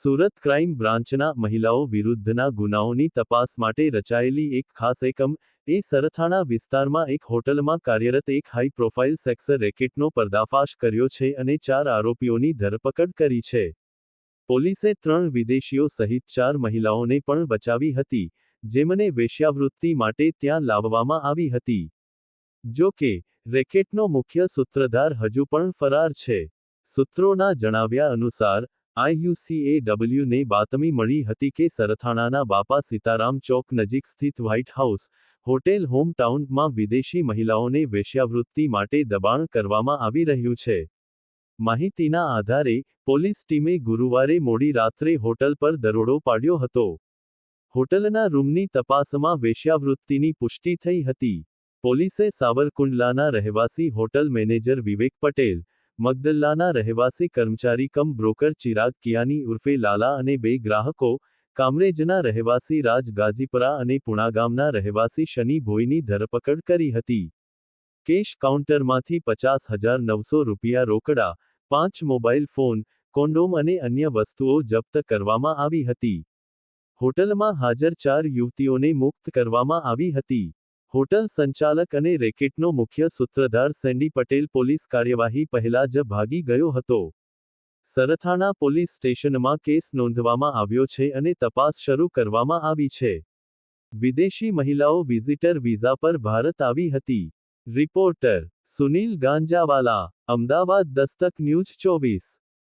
Surat crime બ્રાન્ચના મહિલાઓ વિરુદ્ધના ગુનાઓની તપાસ માટે રચાયેલી એક ખાસ એકમ, એ સરથાણા વિસ્તારમાં એક હોટલમાં કાર્યરત એક હાઈ પ્રોફાઇલ સેક્સ રેકેટનો પર્દાફાશ કર્યો છે અને ચાર આરોપીઓની ધરપકડ કરી છે. પોલીસે ત્રણ વિદેશીઓ સહિત ચાર મહિલાઓને પણ બચાવી હતી, જેમને વેશ્યાવૃત્તિ માટે ત્યાં લાવવામાં આવી હતી. જો કે, રેકેટનો મુખ્ય સૂત્રધાર હજુ પણ ફરાર છે. સૂત્રોના જણાવ્યા અનુસાર આઈયુસીએડબ્લ્યુને બાતમી મળી હતી કે સરથાણાના બાપા સીતારામ ચોક નજીક સ્થિત વ્હાઇટ હાઉસ હોટેલ હોમ ટાઉનમાં વિદેશી મહિલાઓને વેશ્યાવૃત્તિ માટે દબાણ કરવામાં આવી રહ્યું છે. માહિતીના આધારે પોલીસ ટીમે ગુરુવારે મોડી રાત્રે હોટલ પર દરોડો પાડ્યો હતો. હોટલના રૂમની તપાસમાં વેશ્યાવૃત્તિની પુષ્ટિ થઈ હતી. પોલીસે સાવરકુંડલાના રહેવાસી હોટલ મેનેજર વિવેક પટેલ મગદલ્લાના રહેવાસી કર્મચારી કમ બ્રોકર ચિરાગ કિયાની ઉર્ફે લાલા અને બે ગ્રાહકો, કામરેજના રહેવાસી રાજ ગાજીપરા અને પુણાગામના રહેવાસી શનિ ભોઈની ધરપકડ કરી હતી. કેશ કાઉન્ટરમાંથી પચાસ હજાર નવસો રૂપિયા રોકડા, પાંચ મોબાઈલ ફોન, કોન્ડોમ અને અન્ય વસ્તુઓ જપ્ત કરવામાં આવી હતી. હોટલમાં હાજર ચાર યુવતીઓને મુક્ત કરવામાં આવી હતી. હોટલ સંચાલક અને રેકેટનો મુખ્ય સૂત્રધાર સેન્ડી પટેલ પોલીસ કાર્યવાહી પહેલા જ ભાગી ગયો હતો. સરથાણા પોલીસ સ્ટેશનમાં કેસ નોંધવામાં આવ્યો છે અને તપાસ શરૂ કરવામાં આવી છે. વિદેશી મહિલાઓ વિઝિટર વિઝા પર ભારત આવી હતી. રિપોર્ટર સુનિલ ગાંજાવાલા, અમદાવાદ દસ્તક ન્યૂઝ ચોવીસ.